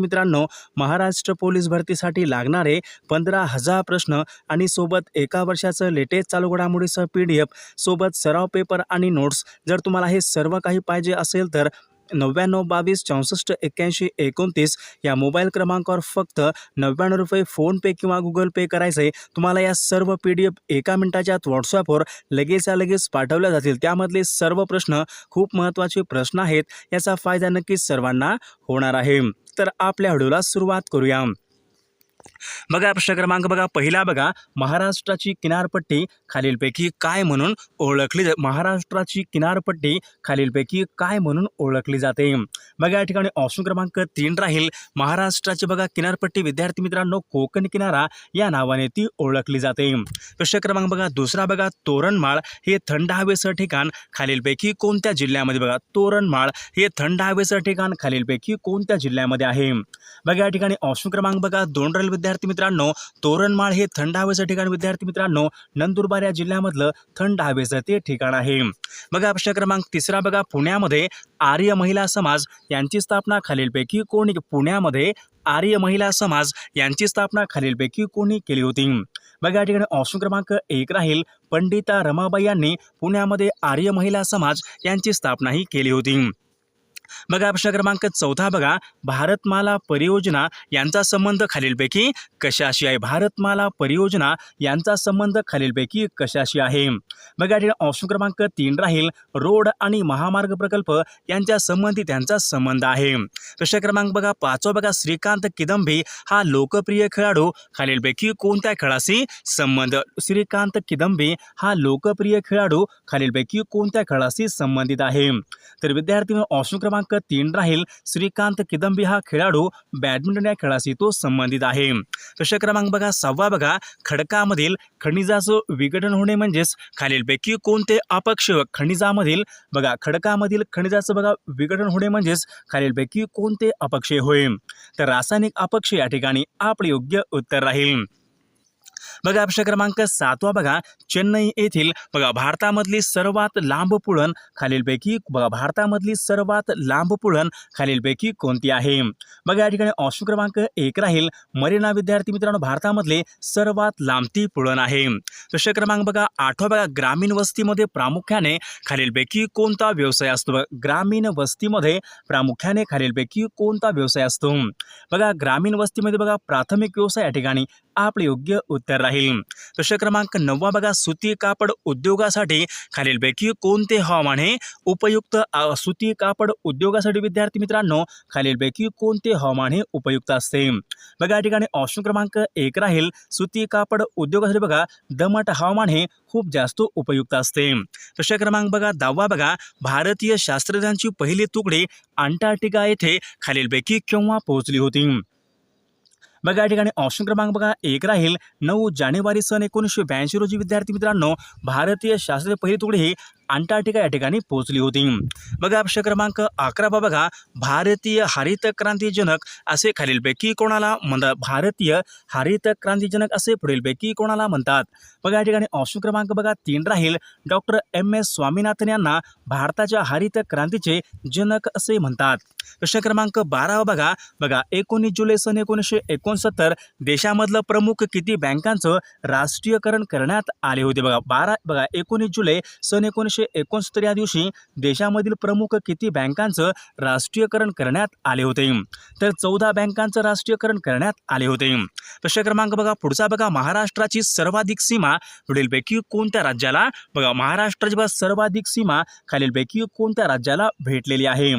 मित्रांनो महाराष्ट्र पोलीस भरतीसाठी लागणारे पंधरा हजार प्रश्न आणि सोबत एका वर्षाचं लेटेस्ट चालू घडामोडीसह पी डी एफ सोबत सराव पेपर आणि नोट्स. जर तुम्हाला हे सर्व काही पाहिजे असेल तर नव्याण्णव बावीस चौसष्ट एक्क्याऐंशी एकोणतीस या मोबाईल क्रमांकावर फक्त नव्याण्णव रुपये फोनपे किंवा गुगल पे करायचे तुम्हाला या सर्व पी डी एफ एका मिनिटाच्या आत व्हॉट्सॲपवर लगेचच्या लगेच पाठवल्या जातील. त्यामधले सर्व प्रश्न खूप महत्त्वाचे प्रश्न आहेत. याचा फायदा नक्कीच सर्वांना होणार आहे. तर आपल्या व्हिडिओला सुरुवात करूया. बघा प्रश्न क्रमांक बघा पहिला बघा महाराष्ट्राची किनारपट्टी खालीलपैकी काय म्हणून ओळखली जा महाराष्ट्राची किनारपट्टी खालीलपैकी काय म्हणून ओळखली जाते? बघा या ठिकाणी ऑप्शन क्रमांक तीन राहील. महाराष्ट्राची बघा किनारपट्टी विद्यार्थी मित्रांनो कोकण किनारा या नावाने ती ओळखली जाते. प्रश्न क्रमांक बघा दुसरा बघा तोरणमाळ हे थंड हवेचं ठिकाण खालीलपैकी कोणत्या जिल्ह्यामध्ये बघा तोरणमाळ हे थंड हवेचं ठिकाण खालीलपैकी कोणत्या जिल्ह्यामध्ये आहे? बघा या ठिकाणी ऑप्शन क्रमांक बघा दोन राहील विद्यार्थी विद्यार्थी मित्रांनो तोरणमाळ हे थंड हवेचं ठिकाण विद्यार्थी मित्रांनो. नंदुरबार या जिल्ह्यामधलं थंड हवेचं ते ठिकाण आहे. बघा प्रश्न क्रमांक तिसरा बघा. पुण्यामध्ये आर्य महिला समाज यांची स्थापना खालीलपैकी कोणी पुण्यामध्ये आर्य महिला समाज यांची स्थापना खालीलपैकी कोणी केली होती? बघा या ठिकाणी ऑप्शन क्रमांक एक राहील. पंडिता रमाबाई यांनी पुण्यामध्ये आर्य महिला समाज यांची स्थापनाही केली होती. बघा प्रश्न क्रमांक चौथा बघा. भारतमाला परियोजना यांचा संबंध खालीलपैकी कशाशी आहे? भारतमाला परियोजना यांचा संबंध खालीलपैकी कशाशी आहे? बघा ऑप्शन क्रमांक तीन राहील. रोड आणि महामार्ग प्रकल्प यांच्या संबंधित त्यांचा संबंध आहे. प्रश्न क्रमांक बघा पाचवा बघा. श्रीकांत किदंबी हा लोकप्रिय खेळाडू. खालीलपैकी कोणत्या खेळाशी संबंध? श्रीकांत किदंबी हा लोकप्रिय खेळाडू. खालीलपैकी कोणत्या खेळाशी संबंधित आहे? तर विद्यार्थी ऑप्शन क्रमांक तीन राहील. श्रीकांत किदंबी हा खेळाडू बॅडमिंटन या खेळाशी तो संबंधित आहे. प्रश्न क्रमांक बघा सहावा बघा. खडकामधील खनिजाचं विघटन होणे म्हणजेच खालीलपैकी कोणते अपक्ष खनिजामधील बघा खडकामधील खनिजाचं बघा विघटन होणे म्हणजेच खालीलपैकी कोणते अपक्षय होय? तर रासायनिक अपक्ष या ठिकाणी आपले योग्य उत्तर राहील. बघा प्रश्न क्रमांक सातवा बघा चेन्नई येथील बघा भारतामधली सर्वात लांब पुळण खालीलपैकी बघा भारतामधली सर्वात लांब पुळण खालीलपैकी कोणती आहे? बघा या ठिकाणी ऑप्शन क्रमांक एक राहील. मरीना विद्यार्थी मित्रांनो भारतामधले सर्वात लांबती पुळण आहे. प्रश्न क्रमांक बघा आठवा बघा ग्रामीण वस्तीमध्ये प्रामुख्याने खालीलपैकी कोणता व्यवसाय असतो? ग्रामीण वस्तीमध्ये प्रामुख्याने खालीलपैकी कोणता व्यवसाय असतो? बघा ग्रामीण वस्तीमध्ये बघा प्राथमिक व्यवसाय या ठिकाणी आपले योग्य उत्तर राहील. राहील. प्रश्न क्रमांक नववा बघा सुती कापड उद्योगासाठी खालीलपैकी कोणते हवामान हे उपयुक्त सुती कापड उद्योगासाठी विद्यार्थी मित्रांनो खालीलपैकी कोणते हवामान हे उपयुक्त असते? बघा या ठिकाणी ऑप्शन क्रमांक एक राहील. सुती कापड उद्योगासाठी बघा दमट हवामान हे खूप जास्त उपयुक्त असते. प्रश्न क्रमांक बघा दहावा बघा भारतीय शास्त्रज्ञांची पहिली तुकडी अंटार्क्टिका येथे खालीलपैकी केव्हा पोहोचली होती? बघा या ठिकाणी ऑप्शन क्रमांक बघा एक राहील. नऊ जानेवारी सन एकोणीसशे ब्याऐंशी रोजी विद्यार्थी मित्रांनो भारतीय शास्त्रीय पहिली तुकडी ही अंटार्क्टिका या ठिकाणी पोहोचली होती. बघा प्रश्न क्रमांक अकरावा बघा भारतीय हरित क्रांतीजनक असे खालीलपैकी कोणाला म्हणतात? भारतीय हरित क्रांतीजनक असे पुढीलपैकी कोणाला म्हणतात? बघा या ठिकाणी ऑप्शन क्रमांक बघा तीन राहील. डॉक्टर एम एस स्वामीनाथन यांना भारताच्या हरित क्रांतीचे जनक असे म्हणतात. प्रश्न क्रमांक बारा बघा बघा एकोणीस जुलै सन एकोणीसशे एकोणसत्तर देशामधलं प्रमुख किती बँकांचं राष्ट्रीयकरण करण्यात आले होते? बघा बारा बघा एकोणीस जुलै सन एकोणीसशे एकोणसत्तर या दिवशी देशामधील प्रमुख किती बँकांचं राष्ट्रीयकरण करण्यात आले होते? तर चौदा बँकांचं राष्ट्रीयकरण करण्यात आले होते. प्रश्न क्रमांक बघा पुढचा बघा. महाराष्ट्राची सर्वाधिक सीमा पुढीलपैकी कोणत्या राज्याला? बघा महाराष्ट्राची बघा सर्वाधिक सीमा खालीलपैकी कोणत्या राज्याला भेटलेली आहे?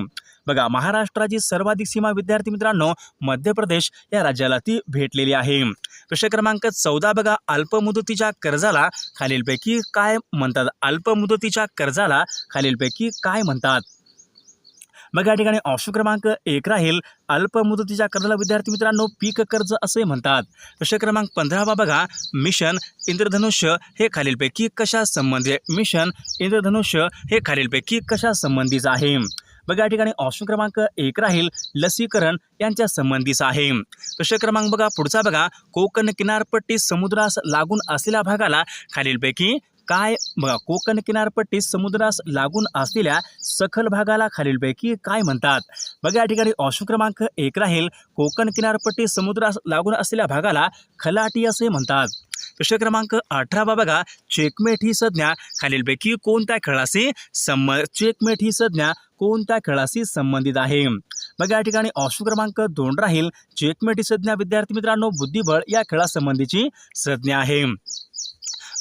बघा महाराष्ट्राची सर्वाधिक सीमा विद्यार्थी मित्रांनो मध्य प्रदेश या राज्याला ती भेटलेली आहे. प्रश्न क्रमांक चौदा बघा अल्पमुदतीच्या कर्जाला खालीलपैकी काय म्हणतात? अल्पमुदतीच्या कर्जाला खालीलपैकी काय म्हणतात? मग या ठिकाणी ऑप्शन क्रमांक एक राहील. अल्प मुदतीच्या कर्जाला विद्यार्थी मित्रांनो पीक कर्ज असे म्हणतात. प्रश्न क्रमांक पंधरावा बघा मिशन इंद्रधनुष्य हे खालीलपैकी कशा संबंधी मिशन इंद्रधनुष्य हे खालीलपैकी कशा संबंधीचं आहे? बघा या ठिकाणी ऑप्शन क्रमांक एक राहील लसीकरण यांच्या संबंधीचा आहे. प्रश्न क्रमांक बघा पुढचा बघा. कोकण किनारपट्टी समुद्रास लागून असलेल्या भागाला खालीलपैकी काय बघा कोकण किनारपट्टी समुद्रास लागून असलेल्या सखल भागाला खालीलपैकी काय म्हणतात? बघा या ठिकाणी ऑप्शन क्रमांक एक राहील. कोकण किनारपट्टी समुद्रास लागून असलेल्या भागाला खलाटी असे म्हणतात. प्रश्न क्रमांक अठरावा बघा. चेकमेट ही संज्ञा खालीलपैकी कोणत्या खेळाशी संम चेकमेट ही संज्ञा कोणत्या खेळाशी संबंधित आहे? मग या ठिकाणी ऑप्शन क्रमांक दोन राहील. चेकमेट ही संज्ञा विद्यार्थी मित्रांनो बुद्धिबळ या खेळासंबंधीची संज्ञा आहे.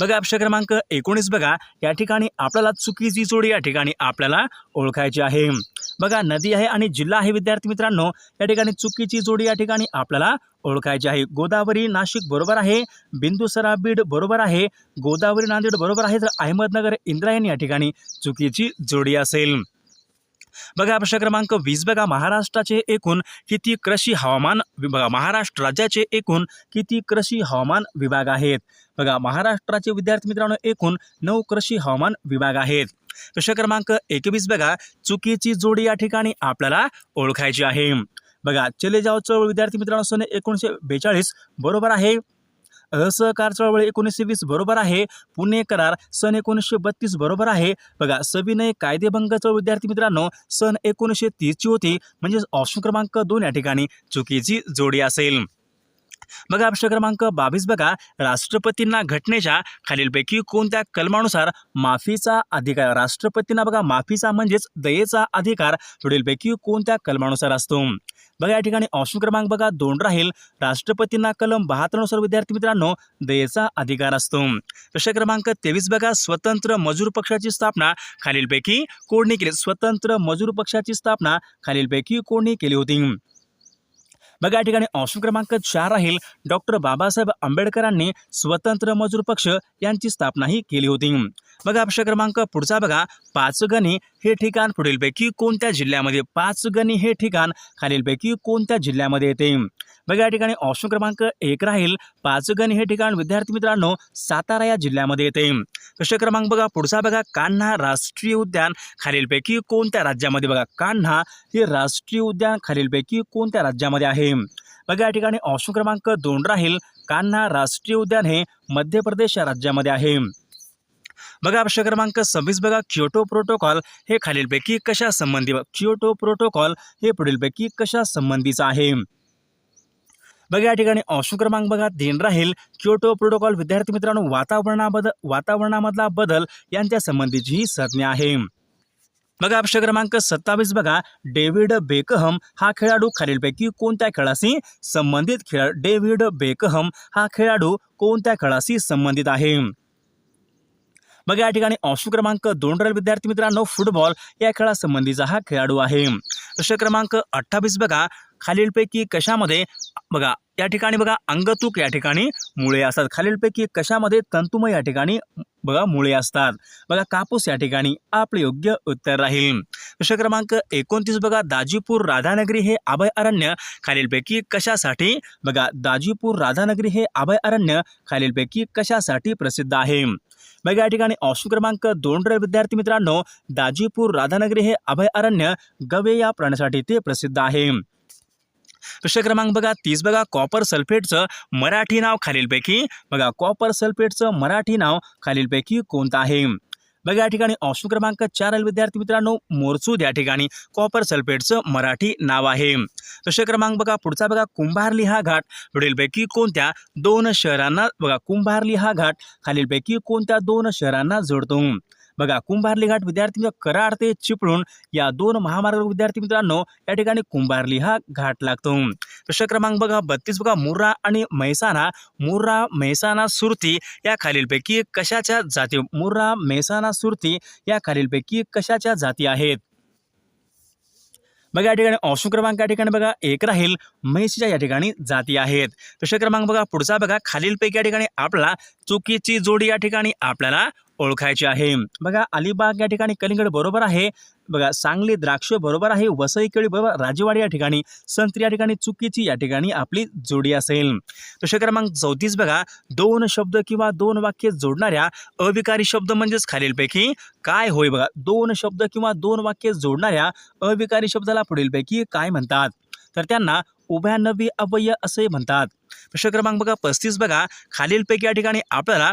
बघा अक्षर क्रमांक एकोणीस बघा. या ठिकाणी आपल्याला चुकीची जोडी या ठिकाणी आपल्याला ओळखायची आहे. बघा नदी आहे आणि जिल्हा आहे विद्यार्थी मित्रांनो. या ठिकाणी चुकीची जोडी या ठिकाणी आपल्याला ओळखायची आहे. गोदावरी नाशिक बरोबर आहे. बिंदुसरा बीड बरोबर आहे. गोदावरी नांदेड बरोबर आहे. तर अहमदनगर इंद्रायणी या ठिकाणी चुकीची जोडी असेल. बघा प्रश्न क्रमांक वीस बघा. महाराष्ट्राचे एकूण किती कृषी हवामान बघा महाराष्ट्र राज्याचे एकूण किती कृषी हवामान विभाग आहेत? बघा महाराष्ट्राचे विद्यार्थी मित्रांनो एकूण नऊ कृषी हवामान विभाग आहेत. प्रश्न क्रमांक एकवीस बघा. चुकीची जोडी या ठिकाणी आपल्याला ओळखायची आहे. बघा चले जाओ चळवळ. विद्यार्थी मित्रांनो सन एकोणीसशे बेचाळीस बरोबर आहे. असहकार चळवळ एकोणीसशे वीस बरोबर आहे. पुणे करार सन एकोणीसशे बत्तीस बरोबर आहे. बघा सविनय कायदेभंग चळवळ विद्यार्थी मित्रांनो सन एकोणीसशे तीसची होती. म्हणजेच ऑप्शन क्रमांक दोन या ठिकाणी चुकीची जोडी असेल. बघा प्रश्न क्रमांक बावीस बघा. राष्ट्रपतींना घटनेच्या खालीलपैकी कोणत्या कलमानुसार माफीचा अधिकार राष्ट्रपतींना बघा माफीचा म्हणजेच दयेचा अधिकार पुढीलपैकी कोणत्या कलमानुसार असतो? बघा या ठिकाणी ऑप्शन क्रमांक बघा दोन राहील. राष्ट्रपतींना कलम बहात्तरनुसार विद्यार्थी मित्रांनो दयेचा अधिकार असतो. प्रश्न क्रमांक तेवीस बघा स्वतंत्र मजूर पक्षाची स्थापना खालीलपैकी कोणी केली? स्वतंत्र मजूर पक्षाची स्थापना खालीलपैकी कोणी केली होती? बघा या ठिकाणी ऑप्शन क्रमांक चार राहील. डॉक्टर बाबासाहेब आंबेडकरांनी स्वतंत्र मजूर पक्ष यांची स्थापनाही केली होती. बघा प्रश्न क्रमांक पुढचा बघा. पाचगणी हे ठिकाण पुढीलपैकी कोणत्या जिल्ह्यामध्ये? पाचगणी हे ठिकाण खालीलपैकी कोणत्या जिल्ह्यामध्ये येते? बघा या ठिकाणी ऑप्शन क्रमांक एक राहील. पाचगणी हे ठिकाण विद्यार्थी मित्रांनो सातारा या जिल्ह्यामध्ये येते. प्रश्न क्रमांक बघा पुढचा बघा कान्हा राष्ट्रीय उद्यान खालीलपैकी कोणत्या राज्यामध्ये बघा? कान्हा हे राष्ट्रीय उद्यान खालीलपैकी कोणत्या राज्यामध्ये आहे? बघा या ठिकाणी ऑप्शन क्रमांक दोन राहील. कान्हा राष्ट्रीय उद्यान हे मध्य प्रदेश या राज्यामध्ये आहे. बघा प्रश्न क्रमांक सव्वीस बघा क्योटो प्रोटोकॉल हे खालीलपैकी कशा संबंधी क्योटो प्रोटोकॉल हे पुढीलपैकी कशा संबंधीचं आहे? बघा या ठिकाणी ऑप्शन क्रमांक बघा देण राहील. क्योटो प्रोटोकॉल विद्यार्थी मित्रांनो वातावरणाबद्दल वातावरणामधला बदल यांच्या संबंधीची ही संज्ञा आहे. बघा अक्ष क्रमांक सत्तावीस बघा. डेव्हिड बेकहम हा खेळाडू खालीलपैकी कोणत्या खेळाशी संबंधित खेळ डेव्हिड बेकहम हा खेळाडू कोणत्या खेळाशी संबंधित आहे? बघा या ठिकाणी ऑप्शन क्रमांक दोन राहील विद्यार्थी मित्रांनो फुटबॉल या खेळासंबंधीचा हा खेळाडू आहे. प्रश्न क्रमांक अठ्ठावीस बघा. खालीलपैकी कशामध्ये बघा या ठिकाणी बघा अंगतूक या ठिकाणी मुळे असतात. खालीलपैकी कशामध्ये तंतुमय या ठिकाणी बघा मुळे असतात. बघा कापूस या ठिकाणी आपले योग्य उत्तर राहील. प्रश्न क्रमांक एकोणतीस बघा दाजीपूर राधानगरी हे अभय अरण्य. खालीलपैकी कशासाठी बघा दाजीपूर राधानगरी हे अभय अरण्य खालीलपैकी कशासाठी प्रसिद्ध आहे? मग या ठिकाणी ऑप्शन क्रमांक दोन रे विद्यार्थी मित्रांनो दाजीपूर राधानगरी हे अभयारण्य गवे या प्राण्यासाठी ते प्रसिद्ध आहे. प्रश्न क्रमांक बघा तीस बघा कॉपर सल्फेटचं मराठी नाव खालीलपैकी. बघा कॉपर सल्फेटचं मराठी नाव खालीलपैकी कोणतं आहे? बघा या ठिकाणी ऑप्शन क्रमांक चार विद्यार्थी मित्रांनो. मोरचूद या ठिकाणी. कॉपर सल्फेटचं मराठी नाव आहे. प्रश्न क्रमांक बघा पुढचा बघा कुंभारली हा घाट. पुढीलपैकी कोणत्या दोन शहरांना बघा कुंभारली हा घाट. खालीलपैकी कोणत्या दोन शहरांना जोडतो? बघा कुंभारली घाट विद्यार्थी मित्र कराड ते चिपळूण. या दोन महामार्ग विद्यार्थी मित्रांनो या ठिकाणी कुंभारली हा घाट लागतो. प्रश्न क्रमांक बघा बत्तीस बघा मुर्रा आणि म्हैसाणा. मुर्रा मैसाना सुरती या खालीलपैकी कशाच्या जाती? मुर्रा मैसाना सुरती या खालीलपैकी कशाच्या जाती आहेत? बघा या ठिकाणी ऑप्शन क्रमांक या ठिकाणी बघा एक राहील. म्हैसीच्या या ठिकाणी जाती आहेत. प्रश्न क्रमांक बघा पुढचा बघा खालीलपैकी या ठिकाणी आपला चुकीची जोडी या ठिकाणी आपल्याला ओळखायचे आहे. बघा अलिबाग या ठिकाणी कलिंगड बरोबर आहे. बघा सांगली द्राक्ष बरोबर आहे. वसई केळी बरोबर राजेवाडी या ठिकाणी संत्री या ठिकाणी चुकीची या ठिकाणी आपली जोडी असेल. प्रश्न क्रमांक चौतीस बघा दोन शब्द किंवा दोन वाक्य जोडणाऱ्या अविकारी शब्द म्हणजेच खालीलपैकी काय होय बघा? दोन शब्द किंवा दोन वाक्य जोडणाऱ्या अविकारी शब्दाला पुढीलपैकी काय म्हणतात? तर त्यांना उभयानवी अवय असे म्हणतात. प्रश्न क्रमांक बघा पस्तीस बघा खालीलपैकी या ठिकाणी आपल्याला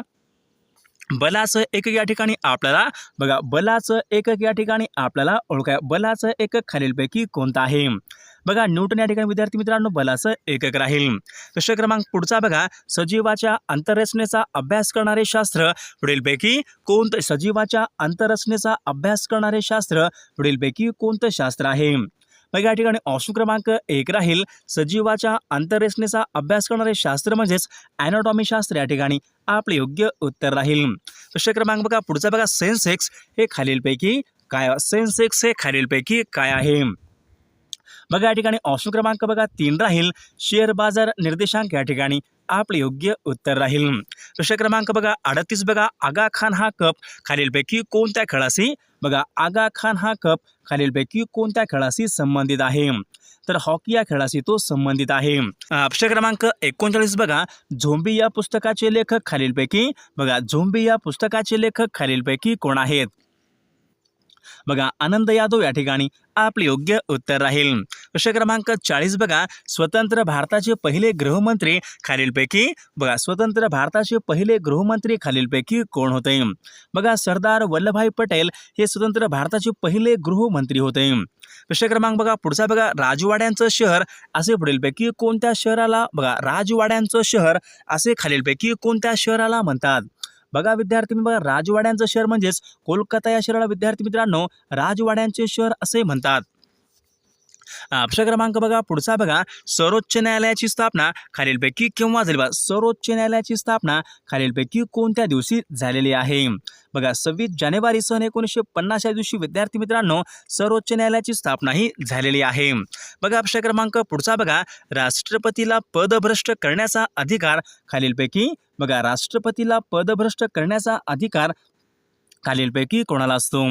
बलाचं एकक या ठिकाणी आपल्याला बघा बलाचं एकक या ठिकाणी आपल्याला ओळखाय. बलाचं एकक खालीलपैकी कोणतं आहे? बघा न्यूटन या ठिकाणी विद्यार्थी मित्रांनो बलाचं एकक राहील. प्रश्न क्रमांक पुढचा बघा. सजीवाच्या अंतररचनेचा अभ्यास करणारे शास्त्र पुढीलपैकी कोणतं? सजीवाच्या आंतररचनेचा अभ्यास करणारे शास्त्र पुढीलपैकी कोणतं शास्त्र आहे? मग या ठिकाणी ऑप्शन क्रमांक एक राहील. सजीवाच्या आंतररचनेचा अभ्यास करणारे शास्त्र म्हणजेच ॲनाटॉमी शास्त्र या ठिकाणी आपले योग्य उत्तर राहील. प्रश्न क्रमांक बघा पुढचा बघा सेन्सेक्स हे खालीलपैकी काय सेन्सेक्स हे खालीलपैकी काय आहे? बघा या ठिकाणी ऑप्शन क्रमांक बघा तीन राहील. शेअर बाजार निर्देशांक या ठिकाणी आपले योग्य उत्तर राहील. प्रश्न क्रमांक बघा अडतीस बघा आगा खान हा कप खालीलपैकी कोणत्या खेळाशी बघा आगा खान हा कप खालीलपैकी कोणत्या खेळाशी संबंधित आहे? तर हॉकी या खेळाशी तो संबंधित आहे. प्रश्न क्रमांक एकोणचाळीस बघा झोंबी या पुस्तकाचे लेखक खालीलपैकी बघा झोंबी या पुस्तकाचे लेखक खालीलपैकी कोण आहेत? बघा आनंद यादव या ठिकाणी आपले योग्य उत्तर राहील. प्रश्न क्रमांक चाळीस बघा स्वतंत्र भारताचे पहिले गृहमंत्री खालीलपैकी बघा स्वतंत्र भारताचे पहिले गृहमंत्री खालीलपैकी कोण होते? बघा सरदार वल्लभभाई पटेल हे स्वतंत्र भारताचे पहिले गृहमंत्री होते. प्रश्न क्रमांक बघा पुढचा बघा राजवाड्यांचं शहर असे पुढीलपैकी कोणत्या शहराला बघा राजवाड्यांचं शहर असे खालीलपैकी कोणत्या शहराला म्हणतात? बघा विद्यार्थी बघा राजवाड्यांचं शहर म्हणजेच कोलकाता या शहराला विद्यार्थी मित्रांनो राजवाड्यांचे शहर असे म्हणतात. अं, क्रमांक बघा पुढचा बघा. सर्वोच्च न्यायालयाची स्थापना खालीलपैकी केव्हा झाली? बघा सर्वोच्च न्यायालयाची स्थापना खालीलपैकी कोणत्या दिवशी झालेली आहे? बघा सव्वीस जानेवारी सन एकोणीसशे पन्नास या दिवशी विद्यार्थी मित्रांनो सर्वोच्च न्यायालयाची स्थापना ही झालेली आहे. बघा प्रश्न क्रमांक पुढचा बघा. राष्ट्रपतीला पदभ्रष्ट करण्याचा अधिकार खालीलपैकी बघा राष्ट्रपतीला पदभ्रष्ट करण्याचा अधिकार खालीलपैकी कोणाला असतो?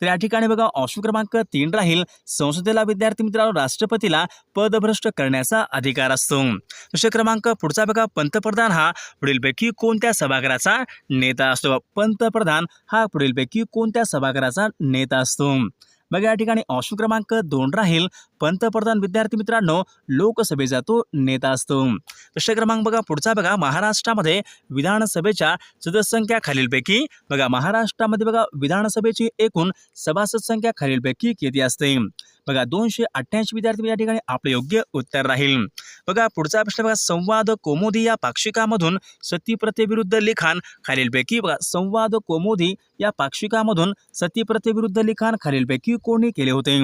तर या ठिकाणी बघा ऑप्शन क्रमांक तीन राहील. संसदेला विद्यार्थी मित्रांनो राष्ट्रपतीला पदभ्रष्ट करण्याचा अधिकार असतो. प्रश्न क्रमांक पुढचा बघा पंतप्रधान हा पुढीलपैकी कोणत्या सभागृहाचा नेता असतो? पंतप्रधान हा पुढीलपैकी कोणत्या सभागृहाचा नेता असतो? मग या ठिकाणी ऑप्शन क्रमांक दोन राहील. पंतप्रधान विद्यार्थी मित्रांनो लोकसभेचा तो नेता असतो. प्रश्न क्रमांक बघा पुढचा बघा. महाराष्ट्रामध्ये विधानसभेच्या सदस्यसंख्या खालीलपैकी बघा महाराष्ट्रामध्ये बघा विधानसभेची एकूण सभासद संख्या खालीलपैकी किती असते? बघा दोनशे अठ्ठ्याऐंशी विद्यार्थी या ठिकाणी आपले योग्य उत्तर राहील. बघा पुढचा प्रश्न बघा संवाद कोमोदी या पाक्षिकामधून सतीप्रथेविरुद्ध लिखाण खालीलपैकी बघा संवाद कोमोदी या पाक्षिकामधून सतीप्रथेविरुद्ध लिखाण खालीलपैकी कोणी केले होते?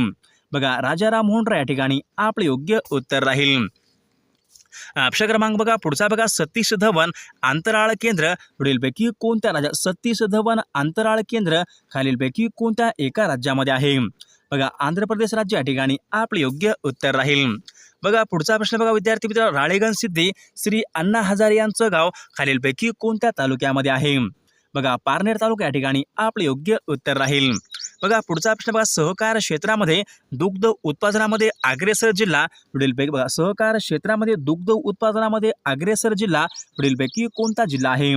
बघा राजाराम मोहनरा या ठिकाणी आपले योग्य उत्तर राहील. प्रश्न क्रमांक बघा पुढचा बघा सतीश धवन अंतराळ केंद्र पुढीलपैकी कोणत्या राज्यात सतीश धवन अंतराळ केंद्र खालीलपैकी कोणत्या एका राज्यामध्ये आहे? बघा आंध्र प्रदेश राज्य या ठिकाणी आपले योग्य उत्तर राहील. बघा पुढचा प्रश्न बघा विद्यार्थी मित्र राळेगण सिद्धी श्री अण्णा हजारे यांचं गाव खालीलपैकी कोणत्या तालुक्यामध्ये आहे? बघा पारनेर तालुका या ठिकाणी आपले योग्य उत्तर राहील. बघा पुढचा प्रश्न बघा सहकार क्षेत्रामध्ये दुग्ध उत्पादनामध्ये अग्रेसर जिल्हा पुढीलपैकी बघा सहकार क्षेत्रामध्ये दुग्ध उत्पादनामध्ये अग्रेसर जिल्हा पुढीलपैकी कोणता जिल्हा आहे?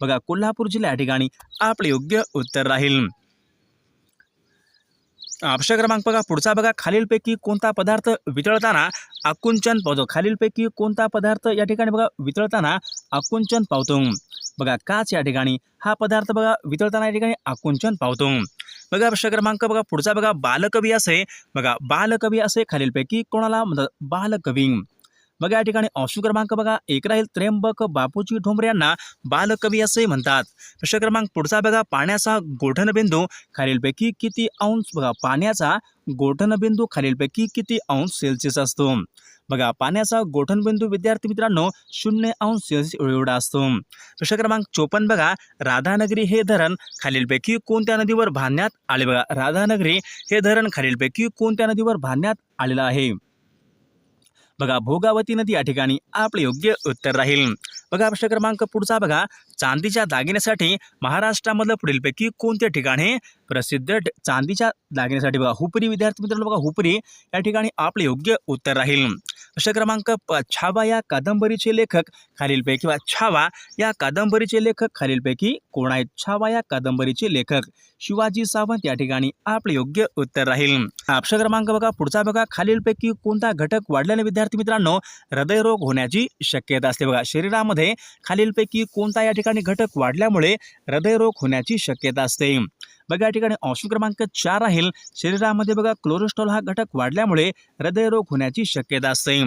बघा कोल्हापूर जिल्हा या ठिकाणी आपले योग्य उत्तर राहील. प्रश्न क्रमांक बघा पुढचा बघा. खालीलपैकी कोणता पदार्थ वितळताना आकुंचन पावतो? खालीलपैकी कोणता पदार्थ या ठिकाणी बघा वितळताना आकुंचन पावतो? बघा काच या ठिकाणी. हा पदार्थ बघा वितळताना या ठिकाणी आकुंचन पावतो. बघा प्रश्न क्रमांक बघा पुढचा बघा बालकवी असे. बघा बालकवी असे खालीलपैकी कोणाला म्हणतात? बालकवी. बघा या ठिकाणी ऑप्शन क्रमांक बघा. एक राहील त्र्यंबक बापूजी ठोंबरे यांना बालकवी असे म्हणतात. प्रश्न क्रमांक पुढचा बघा. पाण्याचा गोठणबिंदू खालीलपैकी किती अंश? बघा पाण्याचा गोठणबिंदू खालीलपैकी किती अंश सेल्सिअस असतो? बघा पाण्याचा गोठणबिंदू विद्यार्थी मित्रांनो शून्य अंश सेल्सिअस एवढा असतो. प्रश्न क्रमांक चोपन्न बघा. राधानगरी हे धरण खालीलपैकी कोणत्या नदीवर बांधण्यात आले? बघा राधानगरी हे धरण खालीलपैकी कोणत्या नदीवर बांधण्यात आलेलं आहे? बघा भोगावती नदी या ठिकाणी आपले योग्य उत्तर राहील. बघा प्रश्न क्रमांक पुढचा बघा. चांदीच्या दागिन्यासाठी महाराष्ट्रामधलं पुढीलपैकी कोणते ठिकाण हे प्रसिद्ध चांदीच्या दागिन्यासाठी बघा हुपरी विद्यार्थी मित्रांनो बघा हुपरी या ठिकाणी आपले योग्य उत्तर राहील. प्रश्न क्रमांक प छावा या कादंबरीचे लेखक खालीलपैकी किंवा छावा या कादंबरीचे लेखक खालीलपैकी कोण आहेत? छावा या कादंबरीचे लेखक शिवाजी सावंत या ठिकाणी आपले योग्य उत्तर राहील. प्रश्न क्रमांक बघा पुढचा बघा खालीलपैकी कोणता घटक वाढल्याने विद्यार्थी मित्रांनो हृदयरोग होण्याची शक्यता असते. बघा शरीरामध्ये खालीलपैकी कोणता या ठिकाणी ठिकाणी घटक वाढल्यामुळे हृदयरोग होण्याची शक्यता असते. बघा या ठिकाणी ऑप्शन क्रमांक चार राहील. शरीरामध्ये बघा क्लोरेस्ट्रॉल हा घटक वाढल्यामुळे हृदयरोग होण्याची शक्यता असते.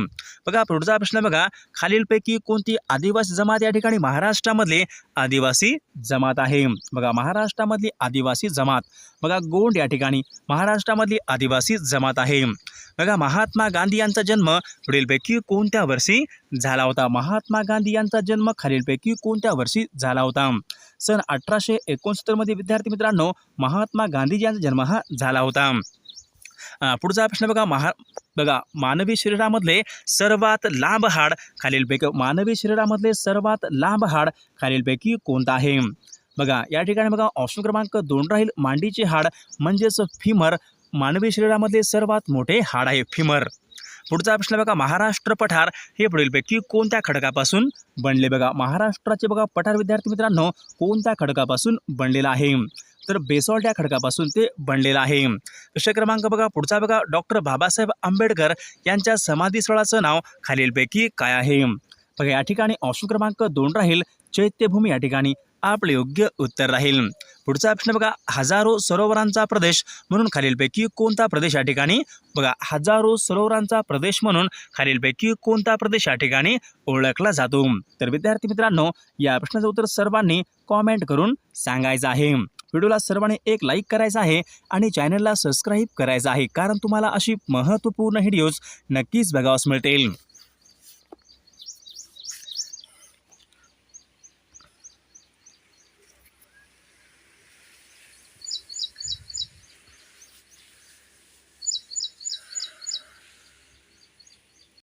बघा पुढचा प्रश्न बघा. खालीलपैकी कोणती आदिवासी जमात या ठिकाणी महाराष्ट्रामधली आदिवासी जमात आहे? बघा महाराष्ट्रामधली आदिवासी जमात. बघा गोंड या ठिकाणी महाराष्ट्रामधली आदिवासी जमात आहे. बघा महात्मा गांधी यांचा जन्म पुढीलपैकी कोणत्या वर्षी झाला होता? महात्मा गांधी यांचा जन्म खालीलपैकी कोणत्या वर्षी झाला होता? सन अठराशे एकोणसत्तरमध्ये विद्यार्थी मित्रांनो महात्मा गांधीजी यांचा जन्म हा झाला होता. पुढचा प्रश्न बघा महा बघा मानवी शरीरामधले सर्वात लांब हाड खालीलपैकी मानवी शरीरामधले सर्वात लांब हाड खालीलपैकी कोणतं आहे? बघा या ठिकाणी बघा ऑप्शन क्रमांक दोन राहील. मांडीचे हाड म्हणजेच फिमर मानवी शरीरामधले सर्वात मोठे हाड आहे फिमर पुढचा प्रश्न बघा महाराष्ट्र पठार हे पुढीलपैकी कोणत्या खडकापासून बनले बघा? महाराष्ट्राचे बघा पठार विद्यार्थी मित्रांनो कोणत्या खडकापासून बनलेला आहे? तर बेसॉल्ट या खडकापासून ते बनलेलं आहे. प्रश्न क्रमांक बघा पुढचा बघा डॉक्टर बाबासाहेब आंबेडकर यांच्या समाधीस्थळाचं नाव खालीलपैकी काय आहे? बघा या ठिकाणी ऑप्शन क्रमांक दोन राहील. चैत्यभूमी या ठिकाणी आपले योग्य उत्तर राहील. पुढचा प्रश्न बघा हजारो सरोवरांचा प्रदेश म्हणून खालीलपैकी कोणता प्रदेश या ठिकाणी? बघा हजारो सरोवरांचा प्रदेश म्हणून खालीलपैकी कोणता प्रदेश या ठिकाणी ओळखला जातो? तर विद्यार्थी मित्रांनो या प्रश्नाचं उत्तर सर्वांनी कॉमेंट करून सांगायचं आहे. व्हिडिओला सर्वांनी एक लाईक करायचा आहे आणि चॅनलला सबस्क्राईब करायचं आहे. कारण तुम्हाला अशी महत्त्वपूर्ण व्हिडिओज नक्कीच बघावास मिळतील.